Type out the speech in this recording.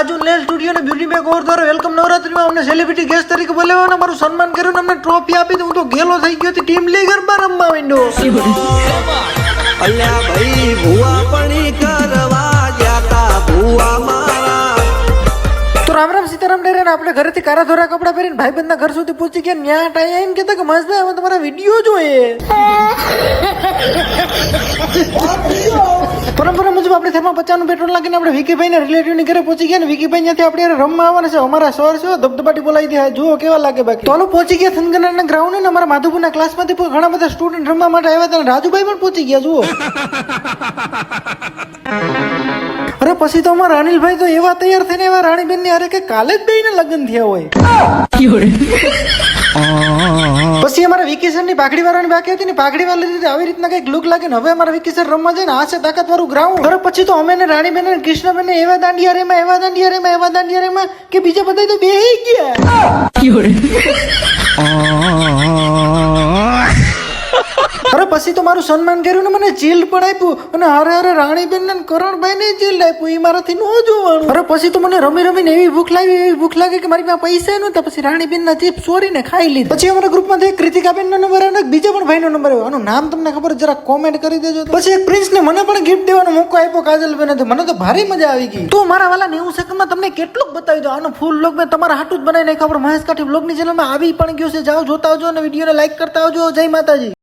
Raju nail studio ને beauty makeover દ્વારા welcome નવરાત્રીમાં અમને સેલિબ્રિટી ગેસ્ટ તરીકે બોલાવ્યો અને અમારું સન્માન કર્યું ને અમને ટ્રોફી આપી તો હું તો ગેલો થઈ ગયો હતી. ટીમ લઈ ગરબા રમવા માંડ્યો. અલ્યા ભાઈ ભૂવા પણી કરવા જાતા ભૂવા મારા. તો રામ રામ સીતારામ ડેરે ને આપણે ઘરેથી કારા ધોરા કપડા પહેરીને ભાઈબંધના ઘર સુધી પહોંચી ગયા. ન્યા ટાઈ એમ કહેતા કે મસ્ત આવે તમારા વીડિયો જોઈએ. આપણે થેરમાં પચાસનું પેટ્રોલ નાખીને આપણે વિકીભાઈને રિલેટિવની ઘરે પહોંચી ગયા ને વિકીભાઈ ત્યાંથી આપણે રમવા આવવાના છે. અમારા સર છે ધબધબાટી બોલાવી દીધા જુઓ કેવા લાગે બાકી. તો પહોંચી ગયા થનગનાના ગ્રાઉન્ડ ને અમારા માધુપુરના ક્લાસમાંથી પણ ઘણા બધા સ્ટુડન્ટ રમવા માટે આવ્યા હતા રાજુભાઈ પણ પહોંચી ગયા જુઓ. અરે પછી તો અમારા અનિલભાઈ તો એવા તૈયાર થઈને એવા રાણીબેનની અરે કે કાલે જ બેયને લગ્ન થયા હોય. અમારા વિકેસરની પાઘડી વાળાની બાકી હતી ને પાઘડી વાળી રીતે આવી રીતના કંઈક લુક લાગે ને હવે અમારા વિકેસર રમવા જાય ને આ છે તાકાત વાળું ગ્રાઉન્ડ અરે પછી તો અમે ને રાણીબેન અને કૃષ્ણબેન ને એવા દાંડિયા રેમાં એવા દાંડિયા રેમાં એવા દાંડિયા રેમાં કે બીજા બધા તો બે ગયા. પછી તો મારું સન્માન કર્યું ને મને ચીલ પણ આપ્યું. અને હારે હારે રાણીબેન ને કરણભાઈ ને ચીલ આપ્યું. એ મારાથી ન જોવાનું. અરે પછી તો મને રમી રમીને એવી ભૂખ લાગી, એવી ભૂખ લાગી કે મારી પાસે પૈસા નહોતા. પછી રાણીબેન ના ચીપ ચોરીને ખાઈ લીધી. પછી અમારા ગ્રુપમાંથી કૃતિકાબેન નો નંબર આવ્યો બીજા પણ ભાઈ નો નંબર આવ્યો. આનું નામ તમને ખબર? જરા કોમેન્ટ કરી દેજો પછી એક પ્રિન્સ ને મને પણ ગિફ્ટ દેવાનો મોકો આપ્યો કાજલબેન તો મને તો ભારે મજા આવી ગઈ. તો મારા વાલા નેવું સેકન્ડમાં તમને કેટલું બતાવી દો આનો ફૂલ લોક મેં તમારા હાટું જ બનાવી નાખ્યો. આપણે મહેશ કાઠી બ્લોગની ચેનલમાં આવી પણ ગયો છે. જાઓ, જોતા આવજો અને વિડીયોને લાઈક કરતા આવજો. જય માતાજી.